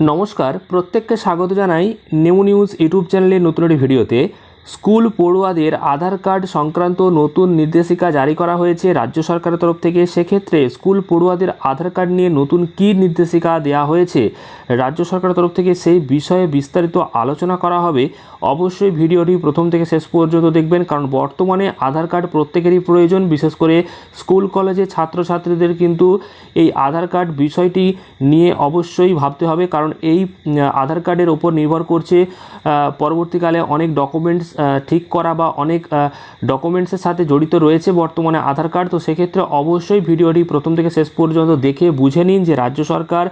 নমস্কার প্রত্যেককে স্বাগত জানাই নিউ নিউজ ইউটিউব চ্যানেলের নতুন একটি ভিডিওতে। স্কুল পড়ুয়াদের আধার কার্ড সংক্রান্ত নতুন নির্দেশিকা জারি করা হয়েছে রাজ্য সরকারের তরফ থেকে। সেক্ষেত্রে স্কুল পড়ুয়াদের আধার কার্ড নিয়ে নতুন কী নির্দেশিকা দেওয়া হয়েছে? রাজ্য সরকারের তরফ থেকে সেই বিষয়ে বিস্তারিত আলোচনা করা হবে। অবশ্যই ভিডিওটি প্রথম থেকে শেষ পর্যন্ত দেখবেন, কারণ বর্তমানে আধার কার্ড প্রত্যেকেরই প্রয়োজন। বিশেষ করে স্কুল, কলেজে ছাত্রছাত্রীদের কিন্তু এই আধার কার্ড বিষয়টি নিয়ে অবশ্যই ভাবতে হবে। কারণ এই আধার কার্ডের ওপর নির্ভর করছে পরবর্তীকালে অনেক ডকুমেন্টস ঠিক করা বা অনেক ডকুমেন্টসের সাথে জড়িত রয়েছে বর্তমানে আধার কার্ড। তো সেক্ষেত্রে অবশ্যই ভিডিওটি প্রথম থেকে শেষ পর্যন্ত দেখে বুঝে নিন যে রাজ্য সরকার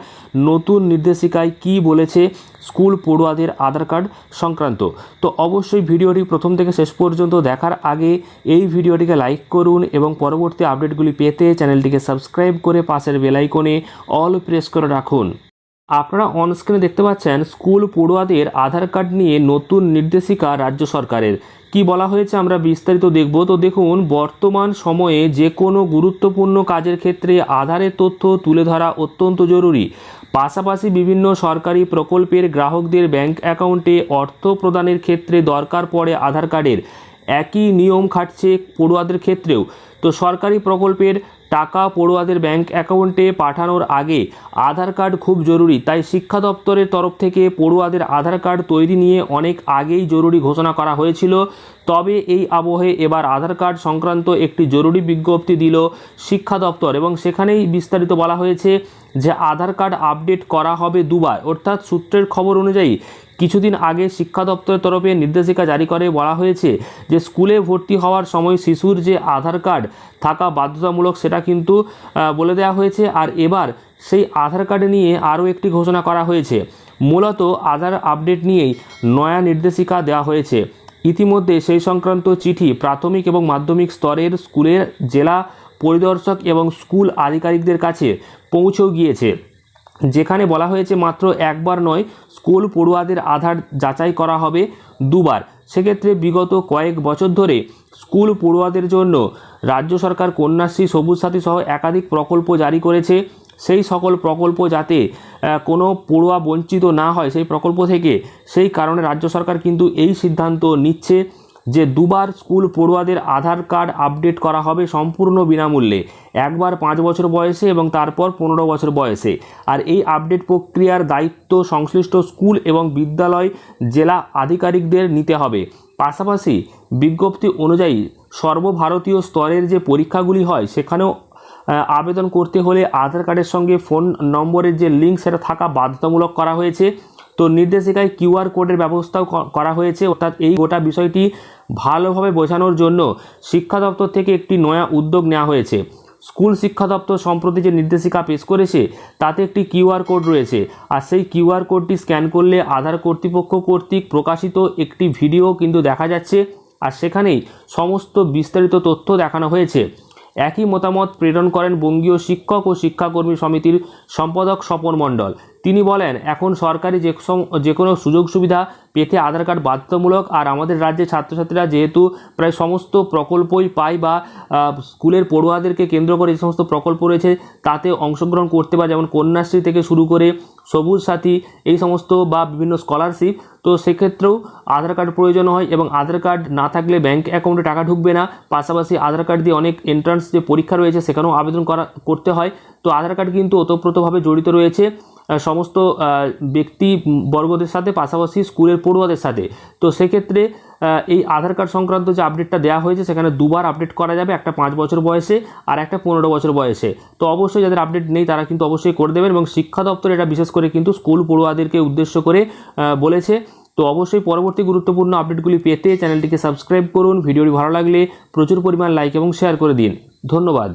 নতুন নির্দেশিকায় কি বলেছে স্কুল পড়ুয়াদের আধার কার্ড সংক্রান্ত। তো অবশ্যই ভিডিওটি প্রথম থেকে শেষ পর্যন্ত দেখার আগে এই ভিডিওটিকে লাইক করুন এবং পরবর্তী আপডেটগুলি পেতে চ্যানেলটিকে সাবস্ক্রাইব করে পাশের বেলাইকনে অল প্রেস করে রাখুন। আপনারা অনস্ক্রিনে দেখতে পাচ্ছেন স্কুল পড়ুয়াদের আধার কার্ড নিয়ে নতুন নির্দেশিকা রাজ্য সরকারের। কি বলা হয়েছে আমরা বিস্তারিত দেখব। তো দেখুন, বর্তমান সময়ে যে কোনো গুরুত্বপূর্ণ কাজের ক্ষেত্রে আধারের তথ্য তুলে ধরা অত্যন্ত জরুরি। পাশাপাশি বিভিন্ন সরকারি প্রকল্পের গ্রাহকদের ব্যাংক অ্যাকাউন্টে অর্থ প্রদানের ক্ষেত্রে দরকার পড়ে আধার কার্ডের। একই নিয়ম খাটছে পড়ুয়াদের ক্ষেত্রেও। তো সরকারি প্রকল্পের টাকা পড়ুয়াদের ব্যাংক অ্যাকাউন্টে পাঠানোর আগে আধার কার্ড খুব জরুরি, তাই শিক্ষা দপ্তরের তরফ থেকে পড়ুয়াদের আধার কার্ড তৈরি নিয়ে অনেক আগেই জরুরি ঘোষণা করা হয়েছিল। তবে এই আবহে এবার আধার কার্ড সংক্রান্ত একটি জরুরি বিজ্ঞপ্তি দিল শিক্ষা দপ্তর এবং সেখানেই বিস্তারিত বলা হয়েছে যে আধার কার্ড আপডেট করা হবে দুবার। অর্থাৎ সূত্রের খবর অনুযায়ী কিছুদিন আগে শিক্ষা দপ্তরের তরফে নির্দেশিকা জারি করে বলা হয়েছে যে স্কুলে ভর্তি হওয়ার সময় শিশুর যে আধার কার্ড থাকা বাধ্যতামূলক সেটা কিন্তু বলে দেওয়া হয়েছে। আর এবার সেই আধার কার্ড নিয়ে আরও একটি ঘোষণা করা হয়েছে। মূলত আধার আপডেট নিয়েই নয়া নির্দেশিকা দেওয়া হয়েছে। ইতিমধ্যে সেই সংক্রান্ত চিঠি প্রাথমিক এবং মাধ্যমিক স্তরের স্কুলের জেলা পরিদর্শক এবং স্কুল আধিকারিকদের কাছে পৌঁছেও গিয়েছে। যেখানে বলা হয়েছে মাত্র একবার নয়, স্কুল পড়ুয়াদের আধার যাচাই করা হবে দুবার। সেক্ষেত্রে বিগত কয়েক বছর ধরে স্কুল পড়ুয়াদের জন্য রাজ্য সরকার কন্যাশ্রী, সবুজ সাথী সহ একাধিক প্রকল্প জারি করেছে। সেই সকল প্রকল্প যাতে কোনো পড়ুয়া বঞ্চিত না হয় সেই প্রকল্প থেকে সেই কারণে রাজ্য সরকার কিন্তু এই সিদ্ধান্ত নিচ্ছে। যে দুবার স্কুল পড়ুয়াদের আধার কার্ড আপডেট করা হবে সম্পূর্ণ বিনামূল্যে। একবার পাঁচ বছর বয়সে এবং তারপর পনেরো বছর বয়সে। আর এই আপডেট প্রক্রিয়ার দায়িত্ব সংশ্লিষ্ট স্কুল এবং বিদ্যালয় জেলা আধিকারিকদের নিতে হবে। পাশাপাশি বিজ্ঞপ্তি অনুযায়ী সর্বভারতীয় স্তরের যে পরীক্ষাগুলি হয়, সেখানেও আবেদন করতে হলে আধার কার্ডের সঙ্গে ফোন নম্বরের যে লিঙ্ক, সেটা থাকা বাধ্যতামূলক করা হয়েছে। তো নির্দেশিকায় কিউআর কোডের ব্যবস্থাও করা হয়েছে, অর্থাৎ এই গোটা বিষয়টি ভালোভাবে বোঝানোর জন্য শিক্ষা দপ্তর থেকে একটি নয়া উদ্যোগ নেওয়া হয়েছে। স্কুল শিক্ষা দপ্তর সম্প্রতি যে নির্দেশিকা পেশ করেছে, তাতে একটি কিউআর কোড রয়েছে। আর সেই কিউআর কোডটি স্ক্যান করলে আধার কর্তৃপক্ষ কর্তৃক প্রকাশিত একটি ভিডিও কিন্তু দেখা যাচ্ছে। আর সেখানেই সমস্ত বিস্তারিত তথ্য দেখানো হয়েছে। একই মতামত প্রেরণ করেন বঙ্গীয় শিক্ষক ও শিক্ষাকর্মী সমিতির সম্পাদক স্বপন মণ্ডল। তিনি বলেন, এখন সরকারি যে যে কোনো সুযোগ সুবিধা পেতে আধার কার্ড বাধ্যতামূলক আর আমাদের রাজ্যে ছাত্রছাত্রীরা যেহেতু প্রায় সমস্ত প্রকল্পই পায় বা স্কুলের পড়ুয়াদেরকে কেন্দ্র করে যে সমস্ত প্রকল্প রয়েছে তাতে অংশগ্রহণ করতে পারে, যেমন কন্যাশ্রী থেকে শুরু করে সবুজ সাথী, এই সমস্ত বা বিভিন্ন স্কলারশিপ। তো সেক্ষেত্রেও আধার কার্ড প্রয়োজন হয় এবং আধার কার্ড না থাকলে ব্যাঙ্ক অ্যাকাউন্টে টাকা ঢুকবে না। পাশাপাশি আধার কার্ড দিয়ে অনেক এন্ট্রান্স যে পরীক্ষা রয়েছে সেখানেও আবেদন করা, করতে হয়। তো আধার কার্ড কিন্তু ওতপ্রোতভাবে জড়িত রয়েছে। সমস্ত ব্যক্তি বর্গদের সাথে, পাশাপাশি স্কুলের পড়ুয়াদের সাথে। তো সেক্ষেত্রে এই আধার কার্ড সংক্রান্ত যে আপডেটটা দেওয়া হয়েছে, সেখানে দুবার আপডেট করা যাবে, একটা পাঁচ বছর বয়সে আর একটা পনেরো বছর বয়সে। তো অবশ্যই যাদের আপডেট নেই, তারা কিন্তু অবশ্যই করে দেবেন এবং শিক্ষা দপ্তর এটা বিশেষ করে কিন্তু স্কুল পড়ুয়াদেরকে উদ্দেশ্য করে বলেছে। তো অবশ্যই পরবর্তী গুরুত্বপূর্ণ আপডেটগুলি পেতে চ্যানেলটিকে সাবস্ক্রাইব করুন। ভিডিওটি ভালো লাগলে প্রচুর পরিমাণ লাইক এবং শেয়ার করে দিন। ধন্যবাদ।